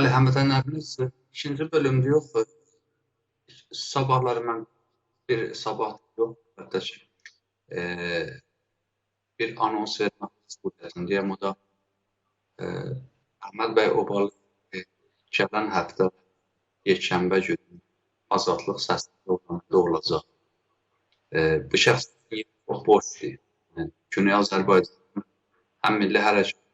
Bəli, həmvətənlərimiz ikinci bölümdə yox. Sabahları mən bir sabah yox, əlbəttə ki, e, bir anons vermək istəyirəm. O da e, Əhməd bəy Obal e, gələn həftə Yekşənbə günü Azadlıq səsləri olacaq. E, bu şəxs çox boşdur. Yəni, Güney Azərbaycan həm milli hərəkat,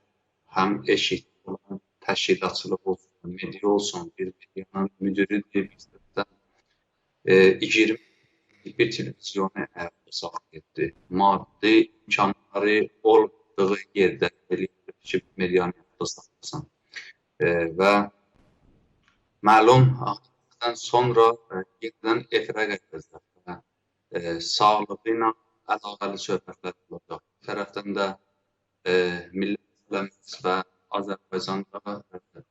həm eşit olan təşkilatçılıq olsun, media olsun, bir medianın müdiridir, bizdə e, 20 bir televizyonu həyata saxlayırdı. Maddi imkanları olmadığı yerdə eləyir ki, medianı həyata saxlasın. E, və məlum hadisədən sonra e, yenidən efirə qayıdacaq və e, sağlığı ilə əlaqəli söhbətlər olacaq. Bir tərəfdən də e, milli məsələmiz və Azərbaycanda e,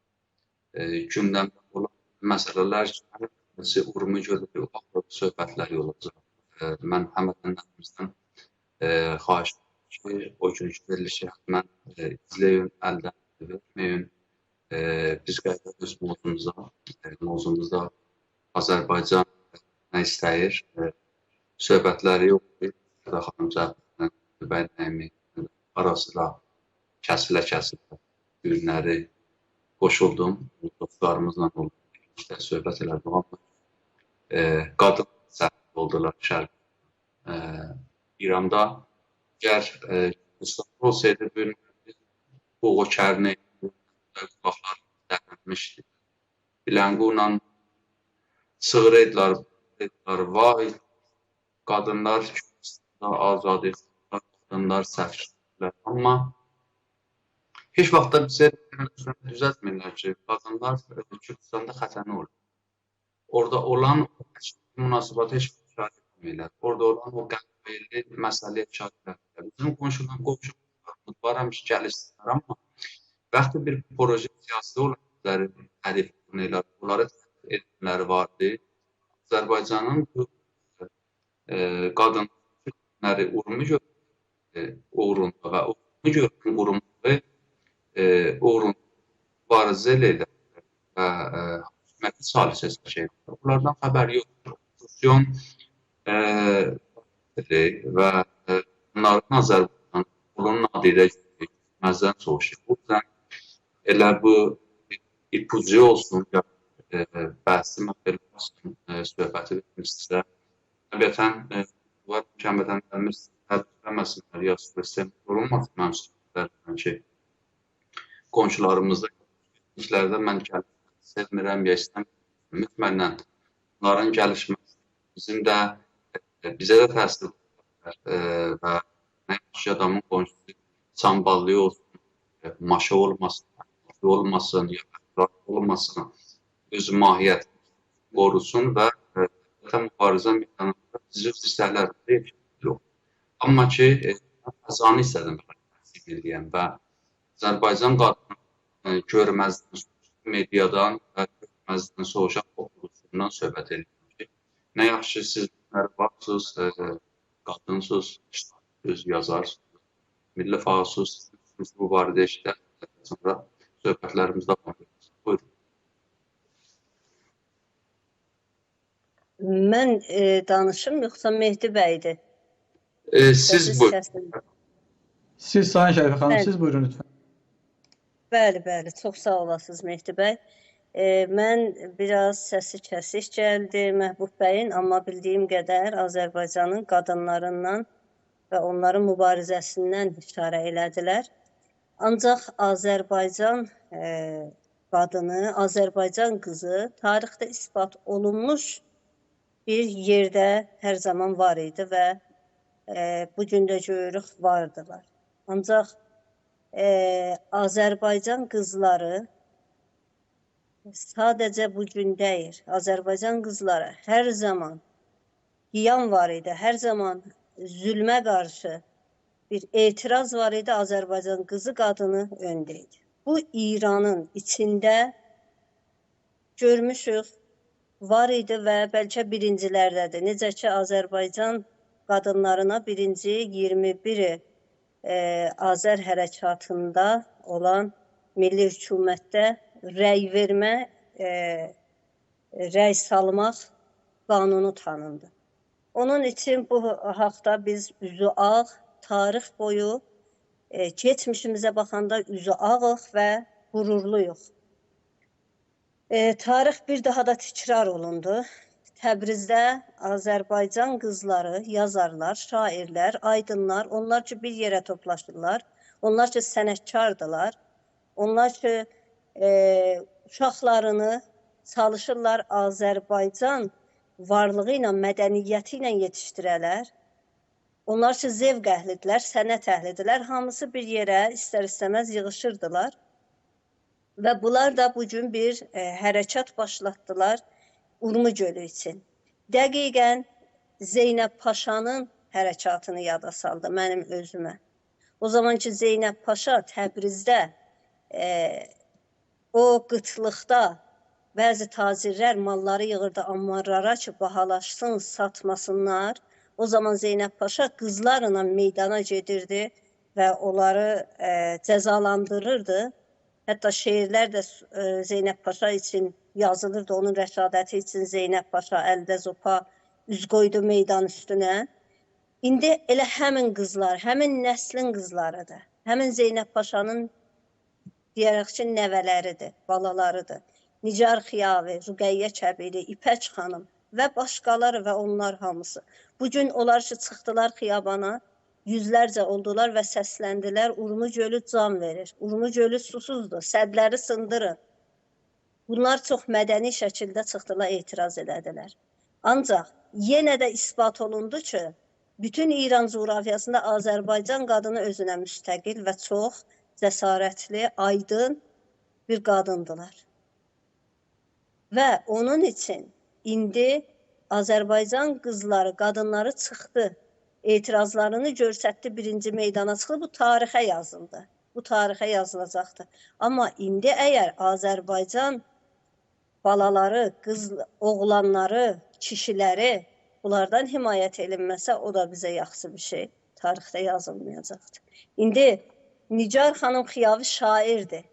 gündəmdə olan məsələlər ki, urumu görülür, o söhbətləri olacaq. Mən həmvətənlərimizdən e, xahiş ki, o günkü verilişi həmən e, izləyin, əldən verməyin. E, biz qayıdaq öz mövzumuza, mövzumuzda Azərbaycan nə istəyir, söhbətləri yoxdur. Da xanım Cəfərlə bəy Nəymi arasında kəsilə-kəsilə günləri qoşuldum. Dostlarımızla olduq, söhbət elədik. Amma e, qadın səhv oldular şərq. E, İranda əgər e, Mustafa olsaydı bu bu o kərni qulaqlar dərmişdi. Bilənquyla sığır edilər, edilər, vay qadınlar azad edilər, qadınlar səhv Amma Heç vaxt da bizə düzəltmirlər ki, qadınlar Kürdistanda xətəni olur. Orada olan münasibatı heç müşahidə etmirlər. Orada olan o qəbirli məsələyə müşahidə etmirlər. Bizim qonşudan qonşu var həmişə gəlirsinlər, amma vaxtı bir proje siyasi olanları hədif edirlər, onları edilmələri vardı. Azərbaycanın bu e, qadınları uğrumu görür, e, uğrunda və uğrumu görür e, uğrunda mübarizə edirlər və e, hökuməti salisə çəkir. Bunlardan xəbər yoxdur. Opposision e, və e, bunların Azərbaycan bunun nadidə məzdən soruşur. Bu yüzden elə bu ipucu olsun ya e, bəhsi məqələ olsun e, söhbəti sizə. Təbiətən e, var mükəmmələnlərimiz təbirləməsinlər ya sistem olunmasın mənim sözlərdən ki, qonşularımızda işlərdə mən gəlib sevmirəm, ya istəmirəm. Mütmənnən bunların gəlişməsi bizim də e, bizə də təsir e, və nə yaxşı adamın qonşusu samballı olsun, e, maşa olmasın, olmasın, ya olmasın, öz mahiyyət qorusun və vətən mübarizə meydanında bizi hissələrində yox. Amma ki, hissədən təhsil edirəm və Azərbaycan qadını e, görməzdən mediadan və görməzdən soruşan quruluşundan söhbət edir ki, nə yaxşı siz vaxtsız, e, qadınsız, öz yazarsınız, milli faalsız, bu barədə işlər sonra söhbətlərimiz davam edir. Buyurun. Mən e, danışım yoxsa Mehdi bəydir? E, siz buyurun. Siz Sayın Şərifə xanım, siz buyurun lütfən. Bəli, bəli, çox sağ olasınız Mehdi bəy. E, mən biraz səsi kəsik gəldi Məhbub bəyin, amma bildiyim qədər Azərbaycanın qadınlarından və onların mübarizəsindən işarə elədilər. Ancaq Azərbaycan e, qadını, Azərbaycan qızı tarixdə isbat olunmuş bir yerdə hər zaman var idi və e, bu gün də görürük vardılar. Ancaq e, Azərbaycan qızları sadəcə bu gün deyil. Azərbaycan qızları hər zaman qiyam var idi. Hər zaman zülmə qarşı bir etiraz var idi. Azərbaycan qızı qadını öndə idi. Bu İranın içində görmüşük var idi və bəlkə birincilərdədir. Necə ki Azərbaycan qadınlarına birinci 21-i e, Azər hərəkatında olan milli hökumətdə rəy vermə, e, rəy salmaq qanunu tanındı. Onun için bu haqda biz üzü ağ, tarix boyu e, keçmişimizə baxanda üzü ağıq və qürurluyuq. E, tarix bir daha da təkrar olundu. Təbrizdə Azərbaycan qızları, yazarlar, şairlər, aydınlar, onlar ki bir yerə toplaşırlar. Onlar ki sənətkardılar. Onlar ki e, uşaqlarını çalışırlar Azərbaycan varlığı ilə, mədəniyyəti ilə yetişdirələr. Onlar ki zevq əhlidirlər, sənət əhlidirlər. Hamısı bir yerə istər-istəməz yığışırdılar. Və bunlar da bu gün bir e, hərəkat başlatdılar Urmu gölü üçün. Dəqiqən Zeynəb Paşanın hərəkatını yada saldı mənim özümə. O zaman ki Zeynəb Paşa Təbrizdə e, o qıtlıqda bəzi tacirlər malları yığırdı ammarlara ki, bahalaşsın, satmasınlar. O zaman Zeynəb Paşa qızlarla meydana gedirdi və onları e, cəzalandırırdı. Hətta şeirlər də e, Zeynəb Paşa üçün yazılırdı. Onun rəşadəti üçün Zeynəb Paşa əldə zopa üz qoydu meydan üstünə. İndi elə həmin qızlar, həmin nəslin qızlarıdır. Həmin Zeynəb Paşanın deyərək ki, nəvələridir, balalarıdır. Nicar Xiyavi, Rüqəyyə Kəbiri, İpək xanım və başqaları və onlar hamısı. Bu gün onlar ki çıxdılar xiyabana, yüzlərcə oldular və səsləndilər, Urmu gölü can verir. Urmu gölü susuzdur, sədləri sındırın. Bunlar çox mədəni şəkildə çıxdılar, etiraz elədilər. Ancaq yenə də isbat olundu ki, bütün İran coğrafiyasında Azərbaycan qadını özünə müstəqil və çox cəsarətli, aydın bir qadındılar. Və onun üçün İndi Azərbaycan qızları, qadınları çıxdı. Etirazlarını göstərdi, birinci meydana çıxdı. Bu tarixə yazıldı. Bu tarixə yazılacaqdı. Amma indi əgər Azərbaycan balaları, qız, oğlanları, kişiləri bunlardan himayət edilməsə, o da bizə yaxşı bir şey. Tarixdə yazılmayacaqdı. İndi Nicar xanım Xiyavi şairdir.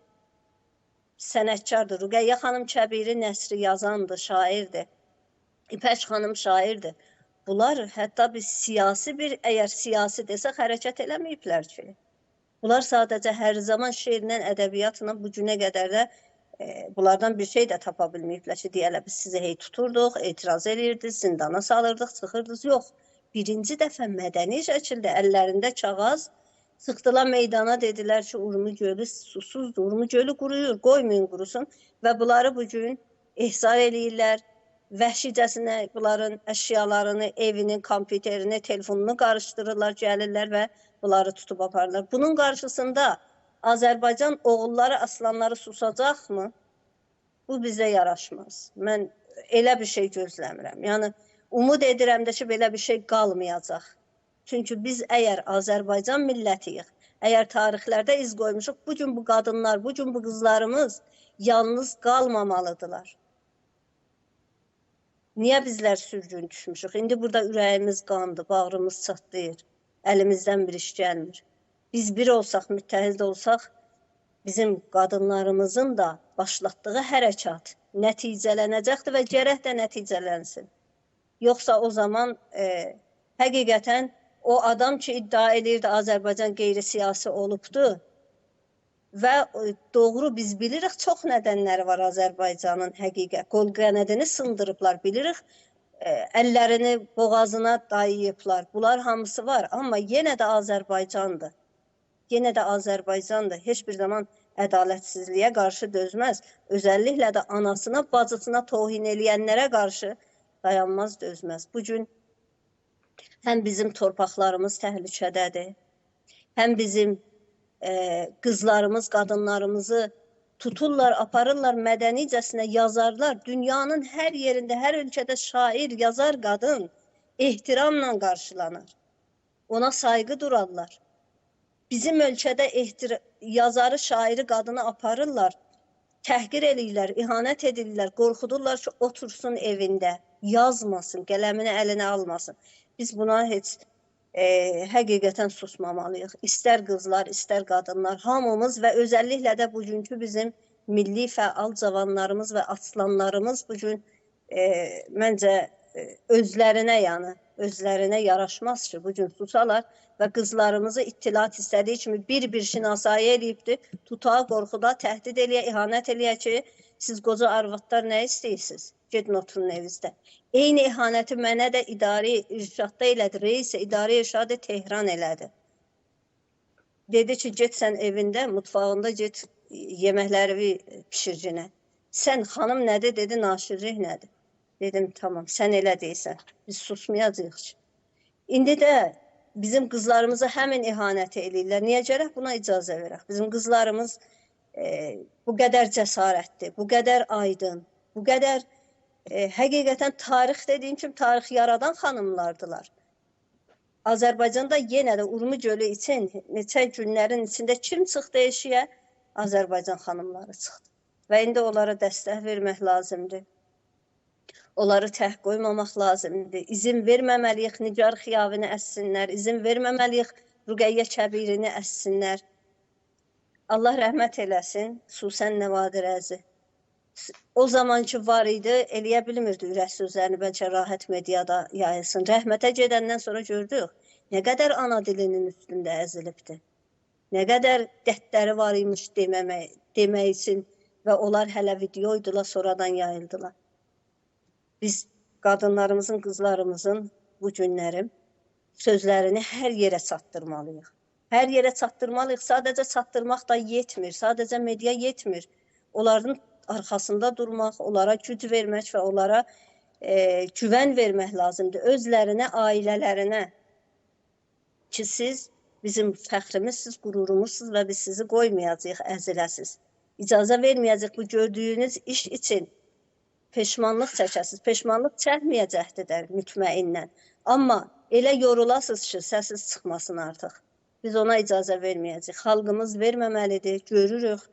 Sənətkardır. Rüqəyyə xanım Kəbiri nəsri yazandır, şairdir. İpək xanım şairdir. Bunlar hətta bir siyasi bir, əgər siyasi desək, hərəkət eləməyiblər ki. Bunlar sadəcə hər zaman şeirlə, ədəbiyyatla bu günə qədər də bunlardan bir şey də tapa bilməyiblər ki, deyələ biz sizi hey tuturduq, etiraz edirdiniz, zindana salırdıq, çıxırdınız. Yox. Birinci dəfə mədəni şəkildə əllərində kağız çıxdılar meydana dedilər ki, Urmu gölü susuzdur, Urmu gölü quruyur, qoymayın qurusun və bunları bu gün ehsar eləyirlər vəhşicəsinə bunların əşyalarını, evini, kompüterini, telefonunu qarışdırırlar, gəlirlər və bunları tutub aparırlar. Bunun qarşısında Azərbaycan oğulları, aslanları susacaqmı? Bu bizə yaraşmaz. Mən elə bir şey gözləmirəm. Yəni umud edirəm də ki, belə bir şey qalmayacaq. Çünki biz əgər Azərbaycan millətiyik, əgər tarixlərdə iz qoymuşuq, bu gün bu qadınlar, bu gün bu qızlarımız yalnız qalmamalıdılar. Niyə bizlər sürgün düşmüşük? İndi burada ürəyimiz qandı, bağrımız çatlayır. Əlimizdən bir iş gəlmir. Biz bir olsaq, müttəhid olsaq, bizim qadınlarımızın da başlatdığı hərəkat nəticələnəcəkdir və gərək də nəticələnsin. Yoxsa o zaman e, həqiqətən o adam ki iddia edirdi Azərbaycan qeyri-siyasi olubdu, və e, doğru biz bilirik çox nədənləri var Azərbaycanın həqiqət. Qol qənədini sındırıblar, bilirik. E, əllərini boğazına dayayıblar. Bunlar hamısı var, amma yenə də Azərbaycandır. Yenə də Azərbaycandır. Heç bir zaman ədalətsizliyə qarşı dözməz. Özəlliklə də anasına, bacısına tohin eləyənlərə qarşı dayanmaz, dözməz. Bu gün həm bizim torpaqlarımız təhlükədədir, həm bizim e, qızlarımız, qadınlarımızı tuturlar, aparırlar mədənicəsinə yazarlar. Dünyanın hər yerində, hər ölkədə şair, yazar qadın ehtiramla qarşılanır. Ona sayğı durarlar. Bizim ölkədə ehtir yazarı, şairi, qadını aparırlar. Təhqir eləyirlər, ihanət edirlər, qorxudurlar ki, otursun evində, yazmasın, qələmini əlinə almasın. Biz buna heç e, həqiqətən susmamalıyıq. İstər qızlar, istər qadınlar, hamımız və özəlliklə də bugünkü bizim milli fəal cavanlarımız və aslanlarımız bu gün e, məncə e, özlərinə yəni özlərinə yaraşmaz ki, bu gün susalar və qızlarımızı ittilat istədiyi kimi bir-bir şinasayə eləyibdi, tutağa, qorxuda, təhdid eləyə, ihanət eləyə ki, siz qoca arvadlar nə istəyirsiniz? Gedin oturun evinizdə. Eyni ihanəti mənə də idarə irşadda elədi, reis idarə irşadı Tehran elədi. Dedi ki, get sən evində, mutfağında get yeməkləri pişircinə. Sən xanım nədir dedi, naşirlik nədir? Dedim tamam, sən elə deyirsən. Biz susmayacağıq ki. İndi də bizim qızlarımıza həmin ihanəti eləyirlər. Niyə gərək buna icazə verək? Bizim qızlarımız e, bu qədər cəsarətli, bu qədər aydın, bu qədər e, həqiqətən tarix dediyim kimi tarix yaradan xanımlardılar. Azərbaycanda yenə də Urmu gölü üçün neçə günlərin içində kim çıxdı eşiyə? Azərbaycan xanımları çıxdı. Və indi onlara dəstək vermək lazımdır. Onları tək qoymamaq lazımdır. İzin verməməliyik Nigar Xiyavini əssinlər, izin verməməliyik Ruqəyyə Kəbirini əssinlər. Allah rəhmət eləsin Susən Nəvadirəzi. O zamanki var idi, eləyə bilmirdi ürək sözlərini bəlkə rahat mediada yayılsın. Rəhmətə gedəndən sonra gördük, nə qədər ana dilinin üstündə əzilibdi. Nə qədər dərdləri var imiş deməmək, demək üçün və onlar hələ videoydular, sonradan yayıldılar. Biz qadınlarımızın, qızlarımızın bu günləri sözlərini hər yerə çatdırmalıyıq. Hər yerə çatdırmalıyıq. Sadəcə çatdırmaq da yetmir. Sadəcə media yetmir. Onların arxasında durmaq, onlara güc vermək və onlara e, güvən vermək lazımdır. Özlərinə, ailələrinə ki, siz bizim fəxrimizsiz, qürurumuzsuz və biz sizi qoymayacağıq əziləsiz. İcazə verməyəcək bu gördüyünüz iş üçün peşmanlıq çəkəsiz. Peşmanlıq çəkməyəcəkdir mütməinnən. Amma elə yorulasınız ki, səssiz çıxmasın artıq. Biz ona icazə verməyəcəyik. Xalqımız verməməlidir, görürük.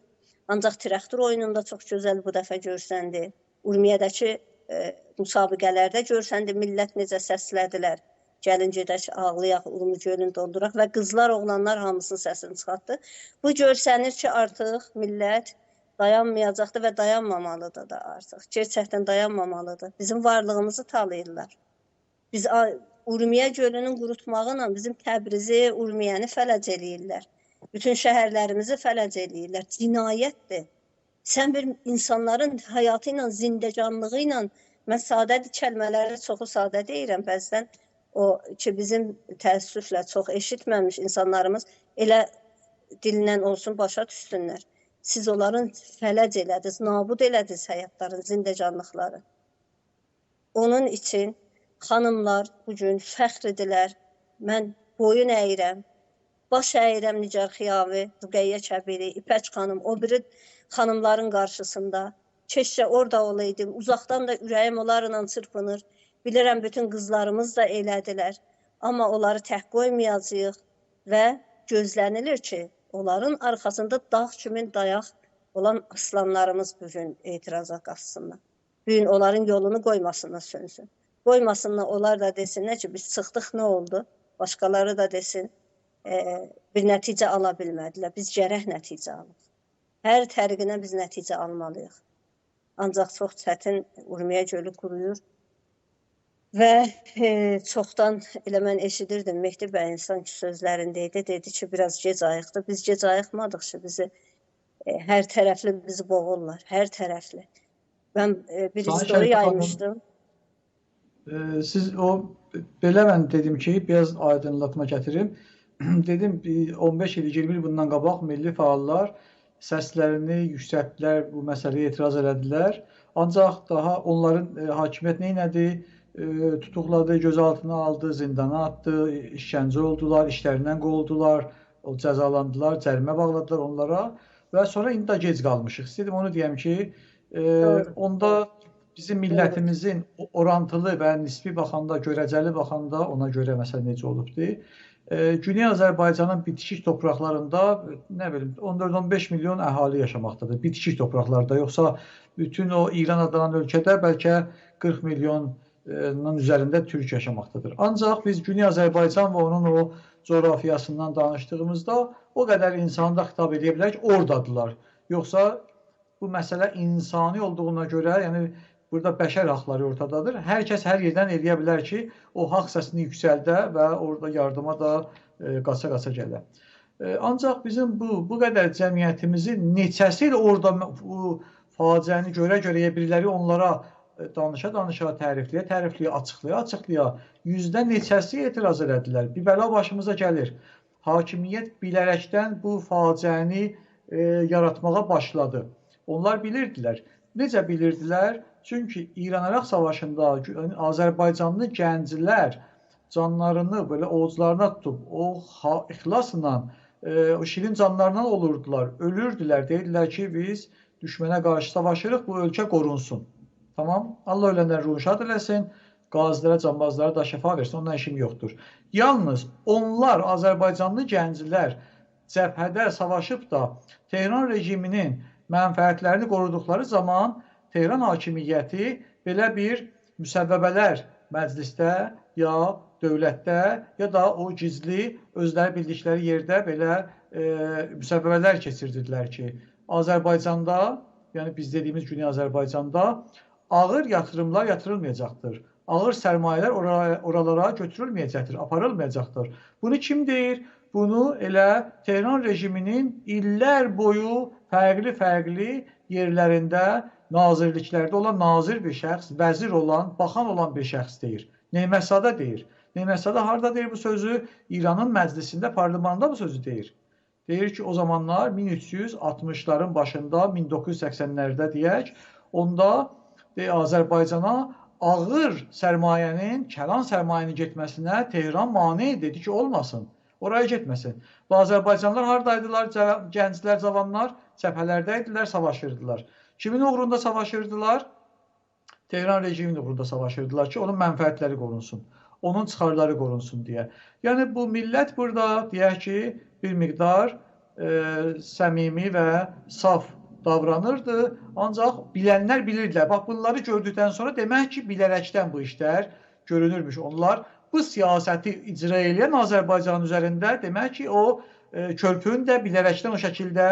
Ancaq traktor oyununda çox gözəl bu dəfə görsəndi. Urmiyədəki e, müsabiqələrdə görsəndi millət necə səslədilər. Gəlin gedək ağlayaq, Urmu gölün dolduraq və qızlar, oğlanlar hamısının səsini çıxartdı. Bu görsənir ki, artıq millət dayanmayacaqdır və dayanmamalıdır da artıq. Gerçəkdən dayanmamalıdır. Bizim varlığımızı talayırlar. Biz Urmiyə gölünün qurutmağı ilə bizim Təbrizi, Urmiyəni fələc eləyirlər. Bütün şəhərlərimizi fələc eləyirlər. Cinayətdir. Sən bir insanların həyatı ilə, zindəcanlığı ilə mən sadə kəlmələri çoxu sadə deyirəm bəzən. O ki bizim təəssüflə çox eşitməmiş insanlarımız elə dilindən olsun başa düşsünlər. Siz onların fələc elədiniz, nabud elədiniz həyatların, zindəcanlıqları. Onun üçün xanımlar bu gün fəxr edilər. Mən boyun əyirəm. Baş əyirəm Nigar Xiyavi, Ruqəyyə Kəbiri, İpək xanım, o biri xanımların qarşısında. Keşcə orada olaydım. Uzaqdan da ürəyim onlarla çırpınır. Bilirəm bütün qızlarımız da elədilər. Amma onları tək qoymayacağıq və gözlənilir ki, onların arxasında dağ kimi dayaq olan aslanlarımız bu gün etiraza qalsınlar. Bu gün onların yolunu qoymasınlar sönsün. Qoymasınlar onlar da desinlər ki, biz çıxdıq, nə oldu? Başqaları da desin, e, bir nəticə ala bilmədilər. Biz gərək nəticə alaq. Hər tərqinə biz nəticə almalıyıq. Ancaq çox çətin Urmiyə gölü quruyur. Və e, çoxdan elə mən eşidirdim Mehdi bəyin sanki sözlərində idi, dedi ki, biraz gec ayıqdı. Biz gec ayıqmadıqca bizi e, hər tərəfli bizi boğurlar, hər tərəfli. Mən e, bir story yaymışdım. Ee, Siz o belə mən dedim ki, biraz aydınlatma gətirim. dedim bir 15 il, 20 il bundan qabaq milli fəallar səslərini yüksəltdilər, bu məsələyə etiraz elədilər. Ancaq daha onların e, hakimiyyət nə etdi? E, tutuqladı, gözaltına aldı, zindana atdı, işgəncə oldular, işlərindən qovuldular, o cəzalandılar, cərimə bağladılar onlara və sonra indi də gec qalmışıq. İstədim onu deyəm ki, e, onda bizim millətimizin orantılı və nisbi baxanda, görəcəli baxanda ona görə məsələ necə olubdu? E, Güney Azərbaycanın bitişik torpaqlarında nə bilim 14-15 milyon əhali yaşamaqdadır. Bitişik torpaqlarda, yoxsa bütün o İran adlanan ölkədə bəlkə 40 milyonun üzərində türk yaşamaqdadır. Ancaq biz Güney Azərbaycan və onun o coğrafiyasından danışdığımızda o qədər insanı da xitab edə bilərik oradadılar. Yoxsa bu məsələ insani olduğuna görə, yəni burada bəşər haqları ortadadır. Hər kəs hər yerdən eləyə bilər ki, o haqq səsini yüksəldə və orada yardıma da qaça-qaça gələ. Ancaq bizim bu bu qədər cəmiyyətimizin neçəsi ilə orada bu faciəni görə-görəyə biriləri onlara danışa-danışa tərifləyə, tərifləyə, açıqlaya, açıqlaya yüzdə neçəsi etiraz elədilər. Bir bəla başımıza gəlir. Hakimiyyət bilərəkdən bu faciəni e, yaratmağa başladı. Onlar bilirdilər. Necə bilirdilər? Çünki İran-Əraq savaşında Azərbaycanlı gənclər canlarını belə ovuclarına tutub o ixlasla e, o şirin canlarından olurdular, ölürdülər. Deyirlər ki, biz düşmənə qarşı savaşırıq, bu ölkə qorunsun. Tamam? Allah ölənləri ruhunu şad eləsin. Qazilərə, cambazlara da şəfa versin. Ondan işim yoxdur. Yalnız onlar Azərbaycanlı gənclər cəbhədə savaşıb da Tehran rejiminin mənfəətlərini qoruduqları zaman Tehran hakimiyyəti belə bir müsəvvəbələr məclisdə ya dövlətdə ya da o gizli özləri bildikləri yerdə belə e, müsəvvəbələr keçirdilər ki, Azərbaycanda, yəni biz dediyimiz günü Azərbaycanda ağır yatırımlar yatırılmayacaqdır. Ağır sərmayələr oraya, oralara götürülməyəcəkdir, aparılmayacaqdır. Bunu kim deyir? Bunu elə Tehran rejiminin illər boyu fərqli-fərqli yerlərində, nazirliklərdə olan nazir bir şəxs, vəzir olan, baxan olan bir şəxs deyir. Neməsada deyir. Neməsada harda deyir bu sözü? İranın məclisində, parlamentda bu sözü deyir. Deyir ki, o zamanlar 1360-ların başında, 1980-lərdə deyək, onda Azərbaycana ağır sərmayənin, kəlan sərmayənin getməsinə Tehran mane dedi ki, olmasın. Oraya getməsin. Bu Azərbaycanlılar hardaydılar? Gənclər, cavanlar cəbhələrdə idilər, savaşırdılar. Kimin uğrunda savaşırdılar? Tehran rejiminin uğrunda savaşırdılar ki, onun mənfəətləri qorunsun. Onun çıxarları qorunsun deyə. Yəni bu millət burada deyək ki, bir miqdar e, səmimi və saf davranırdı. Ancaq bilənlər bilirdilər. Bax bunları gördükdən sonra demək ki, bilərəkdən bu işlər görünürmüş. Onlar bu siyasəti icra edən Azərbaycan üzərində demək ki, o e, körpünü də bilərəkdən o şəkildə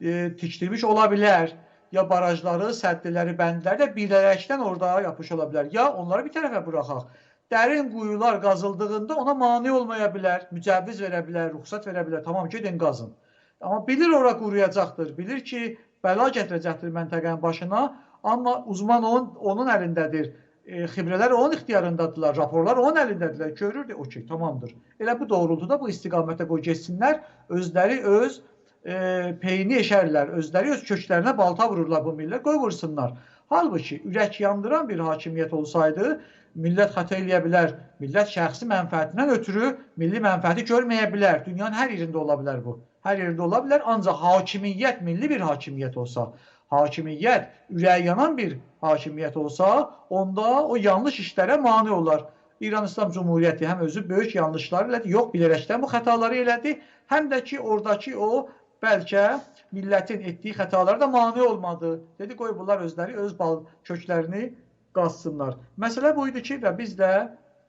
e, tikdirmiş ola bilər. Ya barajları, səddləri, bəndləri də bilərəkdən orada yapış ola bilər. Ya onları bir tərəfə buraxaq. Dərin quyular qazıldığında ona mane olmaya bilər, mücəvviz verə bilər, ruxsat verə bilər. Tamam, gedin qazın. Amma bilir ora quruyacaqdır. Bilir ki, bəla gətirəcəkdir məntəqənin başına. Amma uzman onun, onun əlindədir. E, xibrələr onun ixtiyarındadırlar, raporlar onun əlindədirlər. Görür, o ki, tamamdır. Elə bu doğrultuda bu istiqamətə qoy getsinlər. Özləri öz e, peyini eşərlər, özləri öz köklərinə balta vururlar bu millət, qoy vursunlar. Halbuki ürək yandıran bir hakimiyyət olsaydı, millət xəta eləyə bilər, millət şəxsi mənfəətindən ötürü milli mənfəəti görməyə bilər. Dünyanın hər yerində ola bilər bu. Hər yerdə ola bilər, ancaq hakimiyyət milli bir hakimiyyət olsa, hakimiyyət ürək yanan bir hakimiyyət olsa, onda o yanlış işlərə mane olar. İran İslam Cumhuriyyəti həm özü böyük yanlışlar elədi, yox bilərəkdən bu xətaları elədi, həm də ki, oradakı o bəlkə millətin etdiyi xətalara da mane olmadı. Dedi, qoy bunlar özləri öz bal köklərini qazsınlar. Məsələ bu idi ki, və biz də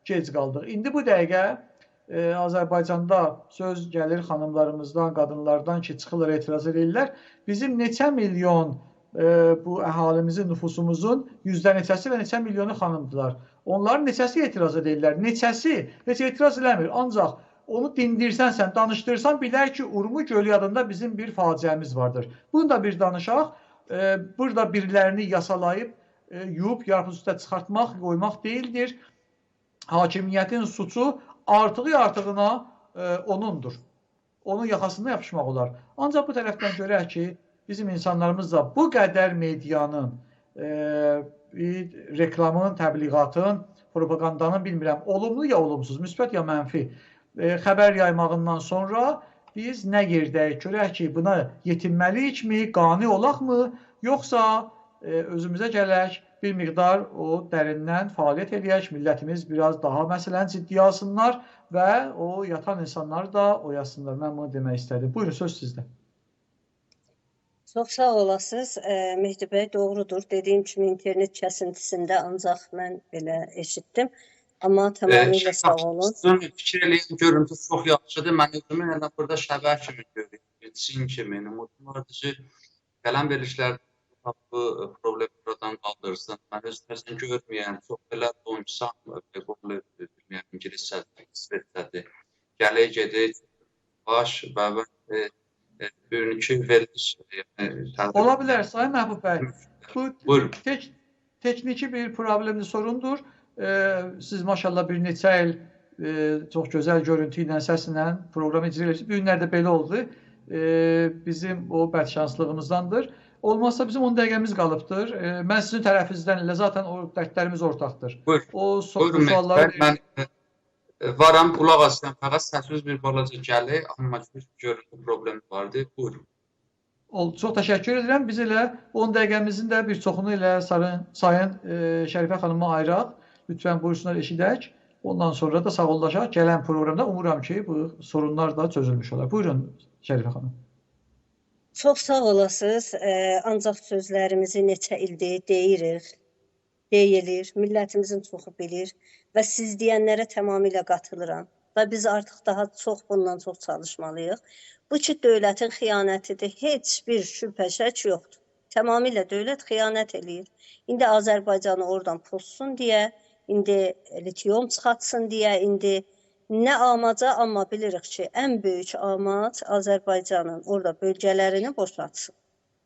gec qaldıq. İndi bu dəqiqə e, Azərbaycanda söz gəlir xanımlarımızdan, qadınlardan ki, çıxırlar, etiraz edirlər. Bizim neçə milyon e, bu əhalimizin, nüfusumuzun yüzdə neçəsi və neçə milyonu xanımdılar. Onların neçəsi etiraz edirlər, neçəsi heç etiraz eləmir. Ancaq onu dindirsən, sən danışdırsan, bilər ki, Urmu gölü adında bizim bir faciəmiz vardır. Bunu da bir danışaq. E, burada birilərini yasalayıb, e, yuyub yarpız üstə çıxartmaq, qoymaq deyildir. Hakimiyyətin suçu artığı artığına e, onundur. Onun yaxasında yapışmaq olar. Ancaq bu tərəfdən görək ki, bizim insanlarımız da bu qədər medianın, e, reklamın, təbliğatın, propagandanın bilmirəm, olumlu ya olumsuz, müsbət ya mənfi e, xəbər yaymağından sonra biz nə yerdəyik? Görək ki, buna yetinməliyikmi, qani olaqmı, yoxsa e, özümüzə gələk, bir miqdar o dərindən fəaliyyət eləyək, millətimiz biraz daha məsələn ciddiyə alsınlar və o yatan insanları da oyasınlar. Mən bunu demək istədim. Buyurun söz sizdə. Çox sağ olasınız. E, Mehdi bəy doğrudur. Dediyim kimi internet kəsintisində ancaq mən belə eşitdim. Amma tamamilə sağ olun. Sizin fikir eləyən görüntü çox yaxşıdır. Mən özümü elə burada şəbə kimi görürəm. Çin kimi, nümayiş qələm verilişlər bu problemi buradan qaldırsın. Mən öz nəzərə görməyən, çox belə donçsam, qol bilməyən ingilis sədri, sədri. Gəlir gedir, baş və və e, e, bugünkü veriliş yəni Ola bilər Sayın Məhbub bəy. Bu Buyurun. tek tekniki bir problemli sorundur. Ee, siz maşallah bir neçə il e, çox gözəl görüntü ilə, səslə proqram icra edirsiniz. Bu günlərdə belə oldu. Ee, bizim o bədşanslığımızdandır. Olmazsa bizim 10 dəqiqəmiz qalıbdır. Ee, mən sizin tərəfinizdən ilə zaten o dərdlərimiz ortaqdır. Buyur. O so Buyurun, sualları mən, mən e, varam, qulaq asıram. Fəqət səsiniz bir balaca gəlir, amma görüntü problemi vardı. Buyurun. Ol, çox təşəkkür edirəm. Biz elə 10 dəqiqəmizin də bir çoxunu ilə Sayın, Sayın e, Şərifə xanıma ayıraq. Lütfən buyursunlar eşidək. Ondan sonra da sağollaşaq. Gələn proqramda umuram ki, bu sorunlar da çözülmüş olar. Buyurun Şərifə xanım. Çox sağ olasınız. Ee, ancaq sözlərimizi neçə ildir deyirik, deyilir, millətimizin çoxu bilir və siz deyənlərə tamamilə qatılıram. Və biz artıq daha çox bundan çox çalışmalıyıq. Bu ki dövlətin xəyanətidir, heç bir şübhə şək yoxdur. Tamamilə dövlət xəyanət eləyir. İndi Azərbaycanı oradan pozsun deyə, indi litium çıxartsın deyə, indi nə amaca, amma bilirik ki, ən böyük amac Azərbaycanın orada bölgələrini boşaltsın.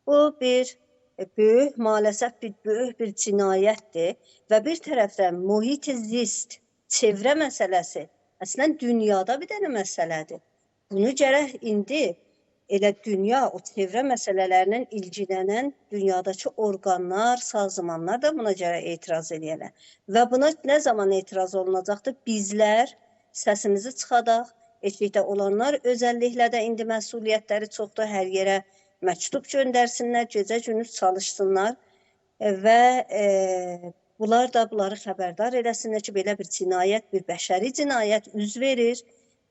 Bu bir e, böyük, maalesef bir böyük bir cinayətdir və bir tərəfdən mühit zist, çevrə məsələsi əslən dünyada bir dənə məsələdir. Bunu gərək indi elə dünya o çevrə məsələlərindən ilgilənən dünyadakı orqanlar, sazmanlar da buna görə etiraz edəylər. Və buna nə zaman etiraz olunacaqdır? Bizlər səsimizi çıxadaq. Eşikdə olanlar özəlliklə də indi məsuliyyətləri çoxdur. Hər yerə məktub göndərsinlər, gecə-gündüz çalışsınlar E, və e, bunlar da bunları xəbərdar eləsinlər ki, belə bir cinayət, bir bəşəri cinayət üz verir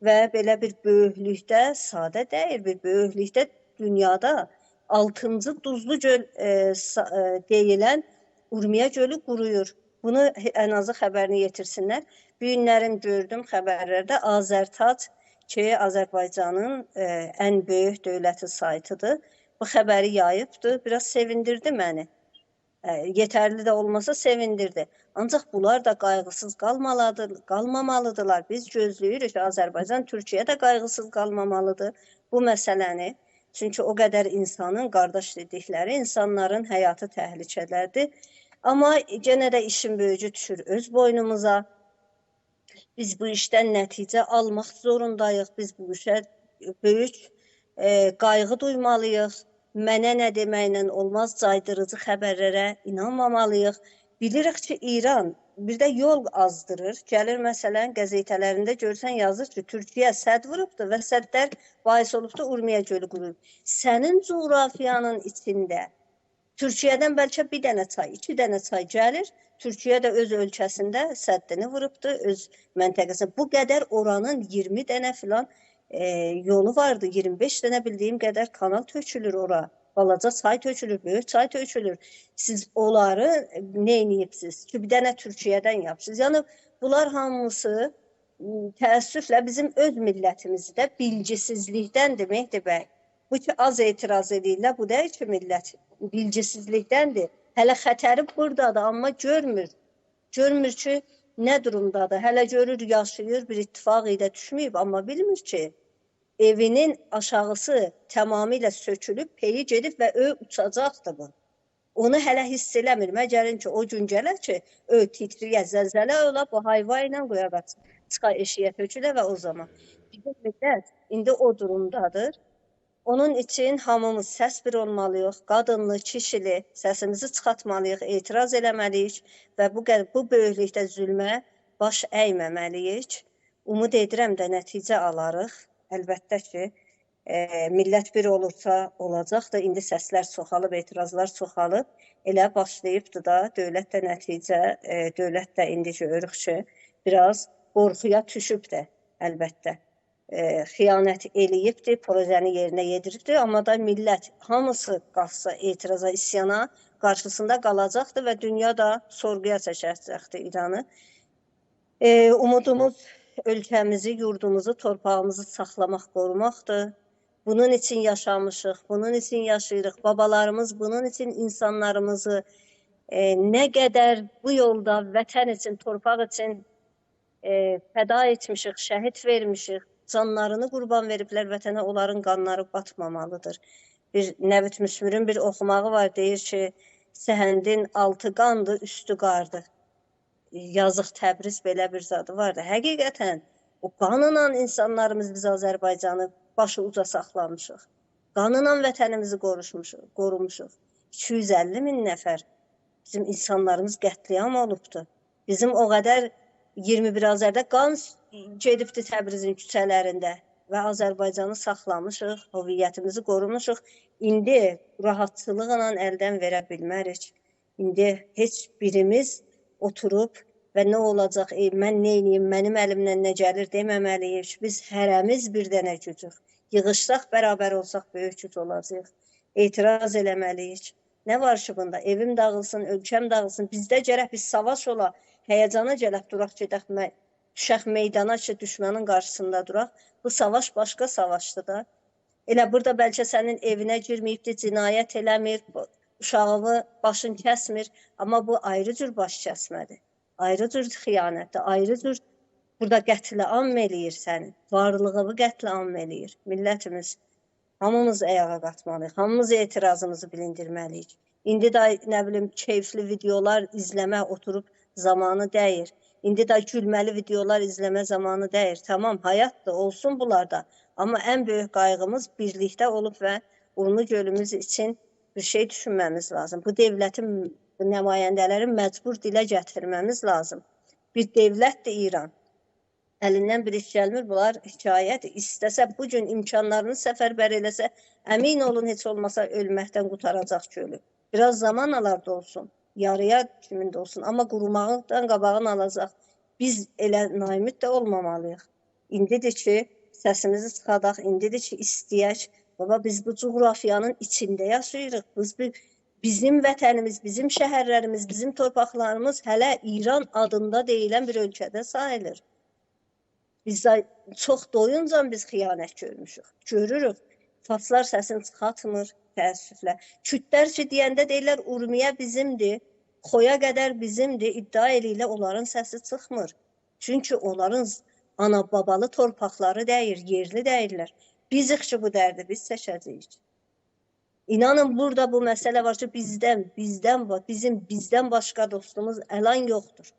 və belə bir böyüklükdə, sadə deyil, bir böyüklükdə dünyada 6-cı duzlu göl e, e, deyilən Urmiya gölü quruyur. Bunu ən azı xəbərini yetirsinlər. Bu günlərin gördüm xəbərlərdə Azərtac ki, Azərbaycanın e, ən böyük dövləti saytıdır. Bu xəbəri yayıbdı. Biraz sevindirdi məni. E, yetərli də olmasa sevindirdi. Ancaq bunlar da qayğısız qalmalıdır, qalmamalıdırlar. Biz gözləyirik ki, Azərbaycan Türkiyə də qayğısız qalmamalıdır bu məsələni. Çünki o qədər insanın qardaş dedikləri insanların həyatı təhlükədədir. Amma yenə də işin böyücü düşür öz boynumuza. Biz bu işdən nəticə almaq zorundayıq. Biz bu işə böyük e, qayğı duymalıyıq. Mənə nə deməklə olmaz caydırıcı xəbərlərə inanmamalıyıq. Bilirik ki, İran bir də yol azdırır. Gəlir məsələn qəzetələrində görsən yazır ki, Türkiyə sədd vurubdu və səddlər bahis olubdu Urmiya gölü quruyub. Sənin coğrafiyanın içində Türkiyədən bəlkə bir dənə çay, iki dənə çay gəlir. Türkiyə də öz ölkəsində səddini vurubdu, öz məntəqəsində. Bu qədər oranın 20 dənə filan e, yolu vardı. 25 dənə bildiyim qədər kanal tökülür ora. Balaca çay tökülür, böyük çay tökülür. Siz onları nə edibsiz? Ki bir dənə Türkiyədən yapsınız. Yəni bunlar hamısı təəssüflə bizim öz millətimizdə bilgisizlikdən deməkdir bəy. Bu ki az etiraz edirlər, bu deyil ki millət bilgisizlikdəndir. Hələ xətəri burdadır, amma görmür. Görmür ki, nə durumdadır. Hələ görür, yaşayır, bir ittifaq ilə düşməyib, amma bilmir ki, evinin aşağısı tamamilə sökülüb, peyi gedib və ö uçacaqdır bu. Onu hələ hiss eləmir. Məgərin ki, o gün gələr ki, ö titriyə, zəlzələ ola, bu hayva ilə qoya qaçsın. Çıxa eşiyə tökülə və o zaman. Bizim millət indi o durumdadır. Onun için hamımız səs bir olmalıyıq. Qadınlı, kişili səsimizi çıxartmalıyıq, etiraz eləməliyik və bu bu böyüklükdə zülmə baş əyməməliyik. Umud edirəm də nəticə alarıq. Əlbəttə ki, e, millət bir olursa olacaq da indi səslər çoxalıb, etirazlar çoxalıb. Elə başlayıbdı da dövlət də nəticə, e, dövlət də indi görürük ki, biraz qorxuya düşüb də əlbəttə e, xiyanət eləyibdi, projəni yerinə yediribdi, amma da millət hamısı qalsa etiraza, isyana qarşısında qalacaqdı və dünya da sorğuya çəkəcəkdi İranı. E, umudumuz ölkəmizi, yurdumuzu, torpağımızı saxlamaq, qorumaqdır. Bunun için yaşamışıq, bunun için yaşayırıq. Babalarımız bunun için insanlarımızı e, nə qədər bu yolda vətən üçün, torpaq üçün e, fəda etmişik, şəhid vermişik, canlarını qurban veriblər vətənə, onların qanları batmamalıdır. Bir Nəvit Müsmürün bir oxumağı var, deyir ki, səhəndin altı qandı, üstü qardı. Yazıq Təbriz belə bir zadı var da. Həqiqətən o qanla insanlarımız biz Azərbaycanı başı uca saxlamışıq. Qanla vətənimizi qoruşmuşuq, qorumuşuq. 250 min nəfər bizim insanlarımız qətliam olubdu. Bizim o qədər 21 Azərdə qan gedibdi Təbrizin küçələrində və Azərbaycanı saxlamışıq, hüviyyətimizi qorumuşuq. İndi rahatçılıqla əldən verə bilmərik. İndi heç birimiz oturub və nə olacaq, ey, mən nə edeyim, mənim əlimdən nə gəlir deməməliyik. Biz hərəmiz bir dənə gücük. Yığışsaq, bərabər olsaq böyük güc olacağıq. Etiraz eləməliyik. Nə var ki bunda? Evim dağılsın, ölkəm dağılsın. Bizdə gərək biz savaş ola, həyəcana gələk duraq gedək, düşək meydana ki, düşmənin qarşısında duraq. Bu savaş başqa savaşdır da. Elə burada bəlkə sənin evinə girməyibdi, cinayət eləmir, uşağını başın kəsmir, amma bu ayrı cür baş kəsmədir. Ayrı cür xəyanətdir, ayrı cür burada qətliam eləyir səni. Varlığını qətliam eləyir. Millətimiz hamımız ayağa qalxmalıyıq, hamımız etirazımızı bildirməliyik. İndi də nə bilim keyfli videolar izləmə oturub zamanı dəyir. İndi də gülməli videolar izləmə zamanı dəyir. Tamam, həyatdır, olsun bunlar da. Amma ən böyük qayğımız birlikdə olub və ulu gölümüz üçün bir şey düşünməmiz lazım. Bu dövlətin bu nümayəndələri məcbur dilə gətirməmiz lazım. Bir dövlətdir İran. Əlindən bir iş gəlmir, bunlar hekayədir. İstəsə bu gün imkanlarını səfərbər eləsə, əmin olun heç olmasa ölməkdən qutaracaq gölü. Biraz zaman alar da olsun, yarıya kimində olsun, amma qurumaqdan qabağını alacaq. Biz elə naimid də olmamalıyıq. İndidir ki, səsimizi çıxadaq, indidir ki, istəyək. Baba biz bu coğrafiyanın içində yaşayırıq. Biz bir bizim vətənimiz, bizim şəhərlərimiz, bizim torpaqlarımız hələ İran adında deyilən bir ölkədə sayılır. Biz də çox doyunca biz xəyanət görmüşük. Görürük. Farslar səsini çıxartmır təəssüflə. Kürdlər ki deyəndə deyirlər Urmiyə bizimdir, Xoya qədər bizimdir, iddia eləyirlər onların səsi çıxmır. Çünki onların ana babalı torpaqları dəyir, yerli dəyirlər. Bizik ki bu dərdi biz çəkəcəyik. İnanın burada bu məsələ var ki bizdən, bizdən bizim bizdən başqa dostumuz əlan yoxdur.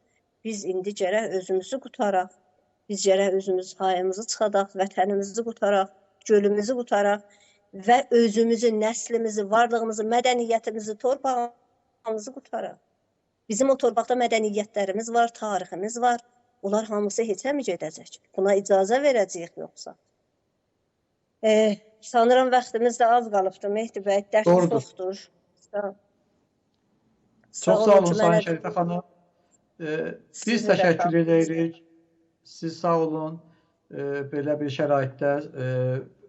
Biz indi gərək özümüzü qutaraq. Biz gərək özümüz hayımızı çıxadaq, vətənimizi qutaraq, gölümüzü qutaraq və özümüzü, nəslimizi, varlığımızı, mədəniyyətimizi, torpağımızı qutaraq. Bizim o torpaqda mədəniyyətlərimiz var, tariximiz var. Onlar hamısı heçə mi gedəcək? Buna icazə verəcəyik yoxsa? Eh, sanıram vaxtımız da az qalıbdı Mehdi bəy, dərs çoxdur. Sağ ol. Çox sağ olun Sayın Şərifə xanım. Ee, Biz sağ təşəkkür edirik. Siz sağ olun. Belə bir şəraitdə e,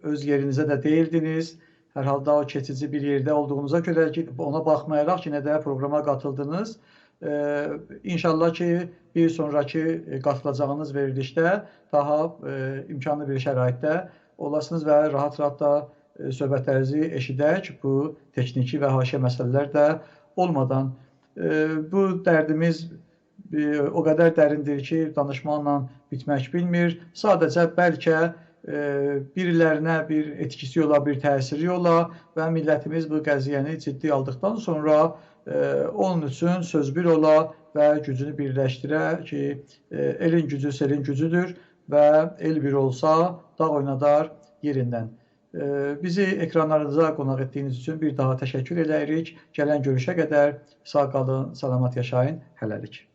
öz yerinizə də deyildiniz. Hər halda o keçici bir yerdə olduğunuza görə ki, ona baxmayaraq yenə də proqrama qatıldınız. İnşallah ki, bir sonrakı qatılacağınız verilişdə daha e, imkanlı bir şəraitdə olasınız və rahat-rahat da e, söhbətlərinizi eşidək. Bu texniki və haşiyə məsələlər də olmadan bu dərdimiz o qədər dərindir ki, danışmaqla bitmək bilmir. Sadəcə bəlkə e, birilərinə bir etkisi ola, bir təsiri ola və millətimiz bu qəziyyəni ciddi aldıqdan sonra e, onun üçün söz bir ola və gücünü birləşdirə ki, e, elin gücü selin gücüdür və el bir olsa dağ oynadar yerindən. Bizi ekranlarınıza qonaq etdiyiniz üçün bir daha təşəkkür edirik. Gələn görüşə qədər sağ qalın, salamat yaşayın. Hələlik.